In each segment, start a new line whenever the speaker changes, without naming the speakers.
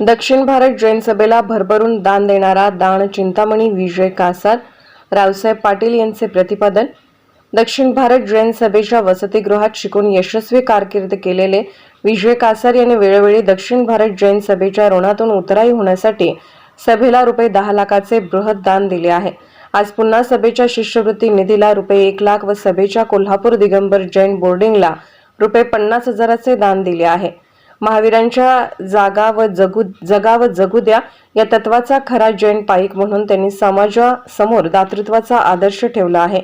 दक्षिण भारत जैन सभेला भरभरून दान देणारा दान चिंतामणी विजय कासार रावसाहेब पाटील यांचे प्रतिपादन. दक्षिण भारत जैन सभेच्या वसतिगृहात शिकून यशस्वी कारकीर्द केलेले विजय कासार यांनी वेळोवेळी दक्षिण भारत जैन सभेच्या ऋणातून उतराई होण्यासाठी सभेला रुपये दहा लाखाचे बृहत दान दिले आहे. आज पुन्हा सभेच्या शिष्यवृत्ती निधीला रुपये एक लाख व सभेच्या कोल्हापूर दिगंबर जैन बोर्डिंगला रुपये पन्नास हजाराचे दान दिले आहे. महावीरांच्या जागा व जगू जगा व जगू द्या या तत्वाचा खरा जैन पाईक म्हणून त्यांनी समाजासमोर दातृत्वाचा आदर्श ठेवला आहे.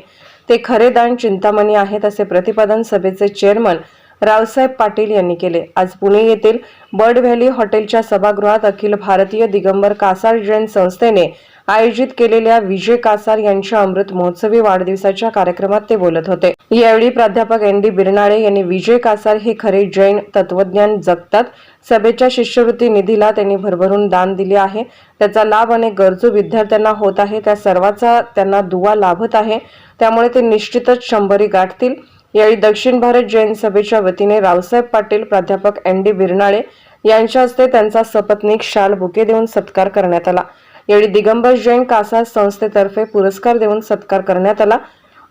ते खरे दान चिंतामणी आहेत असे प्रतिपादन सभेचे चेअरमन रावसाहेब पाटील यांनी केले. आज पुणे येथील बर्ड व्हॅली हॉटेलच्या सभागृहात अखिल भारतीय दिगंबर कासार जैन संस्थेने आयोजित केलेल्या विजय कासार यांच्या अमृत महोत्सवी वाढदिवसाच्या कार्यक्रमात ते बोलत होते. यावेळी प्राध्यापक एन डी बिरनाळे यांनी विजय कासार हे खरे जैन तत्वज्ञान जगतात. सभेच्या शिष्यवृत्ती निधीला त्यांनी भरभरून दान दिले आहे. त्याचा लाभ अनेक गरजू विद्यार्थ्यांना होत आहे. त्या सर्वाचा त्यांना दुवा लाभत आहे. त्यामुळे ते निश्चितच शंभरी गाठतील. यावेळी दक्षिण भारत जैन सभेच्या वतीने रावसाहेब पाटील प्राध्यापक एन डी बिरनाळे यांच्या हस्ते त्यांचा सपत्नीक शाल बुके देऊन सत्कार करण्यात आला. यावेळी दिगंबर जैन कासा संस्थेतर्फे पुरस्कार देऊन सत्कार करण्यात आला.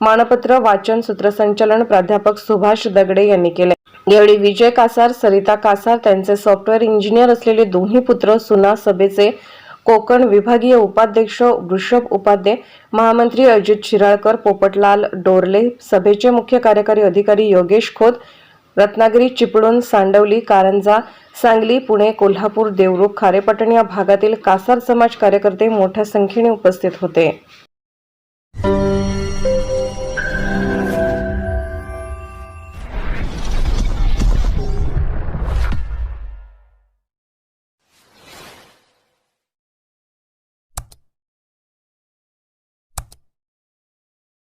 मानपत्र वाचन सूत्रसंचालन प्राध्यापक सुभाष दगडे यांनी केले. यावेळी विजय कासार सरिता कासार त्यांचे सॉफ्टवेअर इंजिनियर असलेले दोन्ही पुत्र सुना सभेचे कोकण विभागीय उपाध्यक्ष वृषभ उपाध्ये महामंत्री अजित शिराळकर पोपटलाल डोरले सभेचे मुख्य कार्यकारी अधिकारी योगेश खोत रत्नागिरी चिपळूण सांडवली कारंजा सांगली पुणे कोल्हापूर देवरुख खारेपटण या भागातील कासार समाज कार्यकर्ते मोठ्या संख्येने उपस्थित होते.